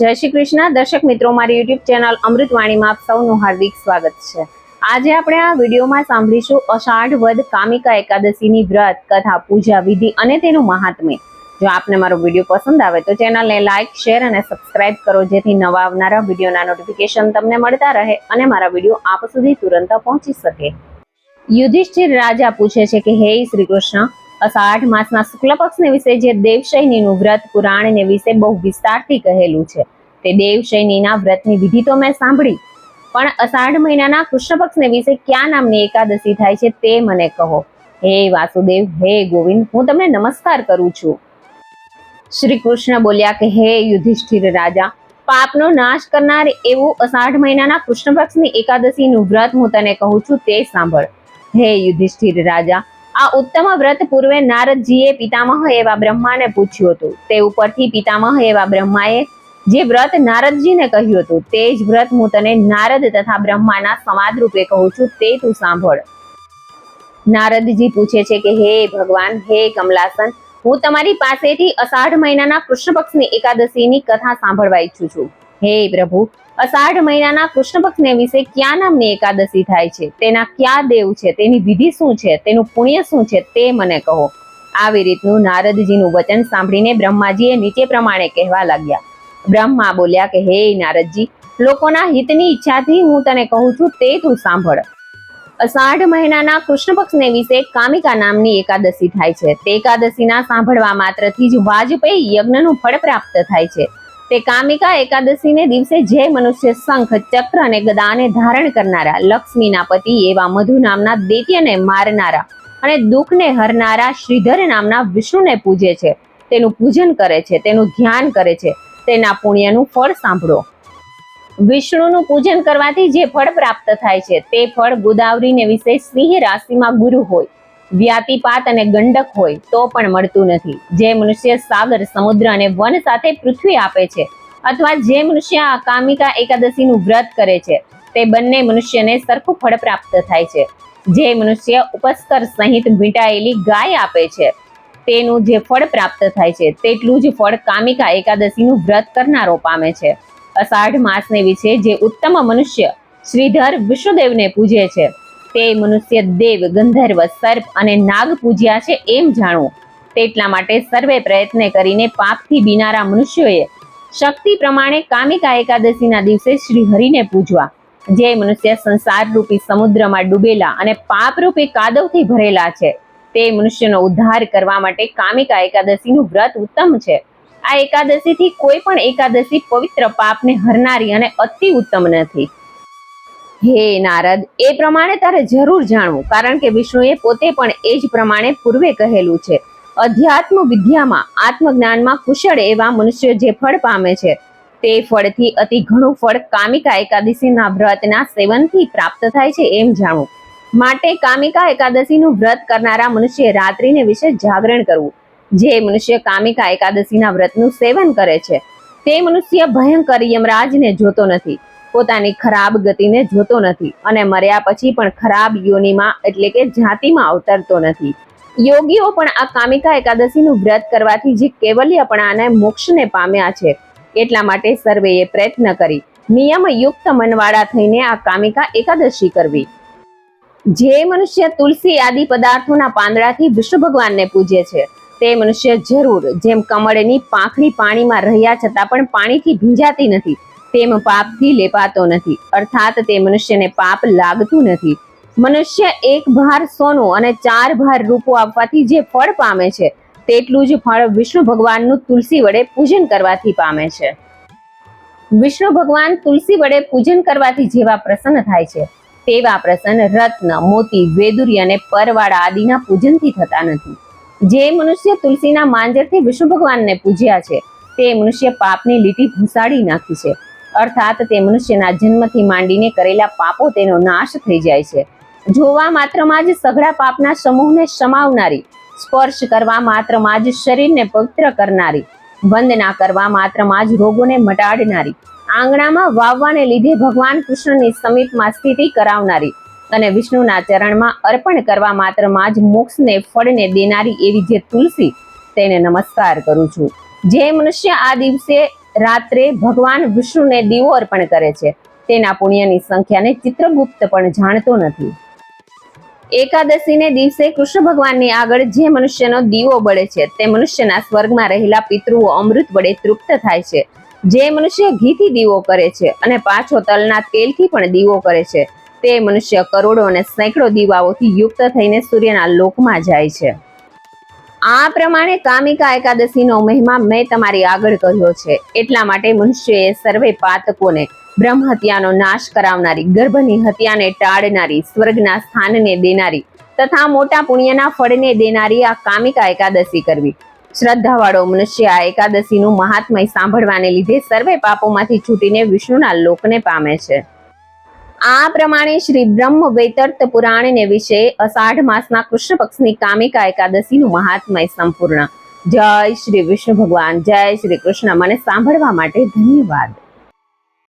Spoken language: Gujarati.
જય શ્રી કૃષ્ણ. દર્શક મિત્રો, મારી યુટ્યુબ ચેનલ અમૃતવાણીમાં આપ સૌનું હાર્દિક સ્વાગત છે. આજે આપણે આ વિડીયોમાં સાંભળીશું અષાઢ વદ કામિકા એકાદશીની વ્રત, કથા, પૂજા, વિધિ અને તેનું મહાત્મ્ય. જો આપને મારો વીડિયો પસંદ આવે તો ચેનલને લાઇક શેર અને સબસ્ક્રાઇબ કરો, જેથી નવા આવનારા વિડીયોના નોટિફિકેશન તમને મળતા રહે અને મારા વીડિયો આપ સુધી તુરંત પહોંચી શકે. યુધિષ્ઠિર રાજા પૂછે છે કે, હે શ્રી કૃષ્ણ અષાઢ માસના શુક્લ પક્ષને વિશે જે દેવશયનીનું વ્રત પુરાણને વિશે બહુ વિસ્તારથી કહેલું છે. તે દેવશયનીના વ્રતની વિધિ તો મેં સાંભળી. પણ અષાઢ મહિનાના કૃષ્ણ પક્ષને વિશે ક્યાં નામની એકાદશી થાય છે તે મને કહો. હે વાસુદેવ, હે ગોવિંદ, હું તમને નમસ્કાર કરું છું. શ્રી કૃષ્ણ બોલ્યા કે, હે યુધિષ્ઠિર રાજા, પાપનો નાશ કરનાર એવું અષાઢ મહિનાના કૃષ્ણ પક્ષની એકાદશીનું વ્રત હું તને કહું છું તે સાંભળ. હે યુધિષ્ઠિર રાજા આ ઉત્તમ વ્રત પૂર્વે નારદજીએ પિતામહ એવા બ્રહ્માને પૂછ્યું હતું. તે ઉપરથી પિતામહ એવા બ્રહ્માએ જે વ્રત નારદજીને કહ્યું હતું, તે જ વ્રત હું તને નારદ તથા બ્રહ્માના સમાદ રૂપે કહું છું, તે તું સાંભળ. નારદજી પૂછે છે કે, હે ભગવાન, હે કમલાસન, હું તમારી પાસેથી અષાઢ મહિનાના કૃષ્ણ પક્ષની એકાદશીની કથા સાંભળવા ઈચ્છું છું. હે પ્રભુ અષાઢ મહિનાના કૃષ્ણ પક્ષને વિશે ક્યાં નામની એકાદશી થાય છે? તેના ક્યાં દેવ છે? તેની વિધિ શું છે? તેનું પુણ્ય શું છે? તે મને કહો. આવી રીતનું નારદજીનું વચન સાંભળીને બ્રહ્માજીએ નીચે પ્રમાણે કહેવા લાગ્યા. બ્રહ્મા બોલ્યા કે, હે નારદજી, લોકોના હિતની ઈચ્છાથી હું તને કહું છું, તે તું સાંભળ. અષાઢ મહિનાના કૃષ્ણ પક્ષને વિશે કામિકા નામની એકાદશી થાય છે. તે એકાદશીના સાંભળવા માત્રથી જ વાજપેયી યજ્ઞનું ફળ પ્રાપ્ત થાય છે. તે કામિકા એકાદશીને દિવસે જે મનુષ્ય શંખ, ચક્ર અને ગદાને ધારણ કરનારા, લક્ષ્મીના પતિ એવા મધુ નામના દૈત્યને મારનારા અને દુઃખને હરનારા શ્રીધર નામના વિષ્ણુને પૂજે છે. તેનું પૂજન કરે છે, તેનું ધ્યાન કરે છે, તેના પુણ્યનું ફળ સાંભળો. વિષ્ણુનું પૂજન કરવાથી જે ફળ પ્રાપ્ત થાય છે, તે ફળ ગોદાવરીને વિશે સિંહ રાશિમાં ગુરુ હોય. વ્યાતિપાત અને ગંડક હોય તો પણ મળતું નથી. જે મનુષ્ય સાગર, સમુદ્ર અને વન સાથે પૃથ્વી આપે છે અથવા જે મનુષ્ય કામિકા એકાદશીનું વ્રત કરે છે, તે બંને મનુષ્યને સરખું ફળ પ્રાપ્ત થાય છે. જે મનુષ્ય ઉપસ્કર સહિત વીંટાયેલી ગાય આપે છે, તેનું જે ફળ પ્રાપ્ત થાય છે, તેટલું જ ફળ કામિકા એકાદશીનું વ્રત કરનારો પામે છે. અષાઢ માસને વિશે જે ઉત્તમ મનુષ્ય શ્રીધર વિષ્ણુદેવને પૂજે છે તે મનુષ્ય દેવ, ગંધર્વ, સર્પ અને નાગ પૂજ્યા છે એમ જાણવું તેટલા માટે સર્વે પ્રયત્ન કરીને પાપથી બીનારા મનુષ્યોએ શક્તિ પ્રમાણે કામિકા એકાદશીના દિવસે શ્રી હરિને પૂજવા. જે મનુષ્ય સંસાર રૂપી સમુદ્રમાં ડૂબેલા અને પાપ રૂપી કાદવથી ભરેલા છે, તે મનુષ્યનો ઉદ્ધાર કરવા માટે કામિકા એકાદશીનું વ્રત ઉત્તમ છે. આ એકાદશીથી કોઈ પણ એકાદશી પવિત્ર પાપને હરનારી અને અતિ ઉત્તમ નથી. હે નારદ, એ પ્રમાણે તારે જરૂર જાણવું, કારણ કે વિષ્ણુએ પોતે પણ એ જ પ્રમાણે પૂર્વે કહેલું છે. અધ્યાત્મ વિદ્યામાં આત્મજ્ઞાનમાં કુશળ એવા મનુષ્ય જે ફળ પામે છે, તે ફળથી અતિ ઘણું ફળ કામિકા એકાદશીના વ્રતના સેવનથી પ્રાપ્ત થાય છે એમ જાણવું માટે કામિકા એકાદશીનું વ્રત કરનારા મનુષ્ય રાત્રિને વિશે જાગરણ કરવું. જે મનુષ્ય કામિકા એકાદશીના વ્રતનું સેવન કરે છે, તે મનુષ્ય ભયંકર યમરાજને જોતો નથી. પોતાની ખરાબ ગતિને જોતો નથી અને મર્યા પછી પણ ખરાબ યોનિમાં એટલે કે જાતિમાં અવતરતો નથી. યોગીઓ પણ આ કામિકા એકાદશીનું વ્રત કરવાથી જે કેવલ્યપણાને મોક્ષને પામ્યા છે. એટલા માટે સર્વેએ પ્રયત્ન કરી. નિયમયુક્ત મનવાળા થઈને આ કામિકા એકાદશી કરવી. જે મનુષ્ય તુલસી આદિ પદાર્થોના પાંદડાથી વિષ્ણુ ભગવાનને પૂજે છે, તે મનુષ્ય જરૂર, જેમ કમળની પાંખડી પાણીમાં રહ્યા છતાં પણ પાણીથી ભીંજાતી નથી. તેમ પાપથી લેપાતો નથી. અર્થાત તે મનુષ્યને પાપ લાગતું નથી. મનુષ્ય એક ભાર સોનું અને ચાર ભાર રૂપો આપવાથી જે ફળ પામે છે, તેટલું જ ફળ વિષ્ણુ ભગવાનનું તુલસી વડે પૂજન કરવાથી પામે છે. વિષ્ણુ ભગવાન તુલસી વડે પૂજન કરવાથી જેવા પ્રસન્ન થાય છે, તેવા પ્રસન્ન રત્ન, મોતી, વેદુરી અને પરવાળા આદિના પૂજનથી થતા નથી. જે મનુષ્ય તુલસીના માંજરથી વિષ્ણુ ભગવાનને પૂજ્યા છે, તે મનુષ્ય પાપની લીટી ભૂસાડી નાખી છે. અર્થાત તે મનુષ્યના જન્મથી માંડીને કરેલા પાપો તેનો નાશ થઈ જાય છે. જોવા માત્રમાં જ સઘળા પાપના સમૂહને સમાવનારી, સ્પર્શ કરવા માત્રમાં જ શરીરને પવિત્ર કરનારી, વંદના કરવા માત્રમાં જ રોગોને મટાડનારી, આંગણામાં વાવવાને લીધે ભગવાન કૃષ્ણની સમીપમાં સ્થિતિ કરાવનારી અને વિષ્ણુના ચરણમાં અર્પણ કરવા માત્રમાં જ મોક્ષને ફળને દેનારી એવી જે તુલસી, તેને નમસ્કાર કરું છું. જે મનુષ્ય આ દિવસે રાત્રે ભગવાન વિષ્ણુને દીવો અર્પણ કરે છે. તેના પુણ્યની સંખ્યાને ચિત્રગુપ્ત પણ જાણતો નથી. એકાદશીને દિવસે કૃષ્ણ ભગવાનની આગળ જે મનુષ્યનો દીવો બળે છે, તે મનુષ્યના સ્વર્ગમાં રહેલા પિતૃઓ અમૃત વડે તૃપ્ત થાય છે. જે મનુષ્ય ઘીથી દીવો કરે છે અને પાછો તલના તેલથી પણ દીવો કરે છે, તે મનુષ્ય કરોડો અને સેંકડો દીવાઓથી યુક્ત થઈને સૂર્યના લોકમાં જાય છે. આ પ્રમાણે કામિકા એકાદશીનો મહિમા મેં તમારી આગળ કહ્યો છે. એટલા માટે મનુષ્યએ સર્વે પાતકોને બ્રહ્મ હત્યાનો નાશ કરાવનારી, ગર્ભની હત્યાને ટાળનારી, સ્વર્ગના સ્થાનને દેનારી તથા મોટા પુણ્યના ફળને દેનારી આ કામિકા એકાદશી કરવી. શ્રદ્ધાવાળો મનુષ્ય આ એકાદશીનું મહાત્મય સાંભળવાને લીધે સર્વે પાપોમાંથી છૂટીને વિષ્ણુના લોકને પામે છે. આ પ્રમાણે શ્રી બ્રહ્મ વૈતર્ત પુરાણને વિશે અષાઢ માસના કૃષ્ણ પક્ષની કામિકા એકાદશીનું મહાત્મય સંપૂર્ણ. જય શ્રી વિષ્ણુ ભગવાન, જય શ્રી કૃષ્ણ. મને સાંભળવા માટે ધન્યવાદ.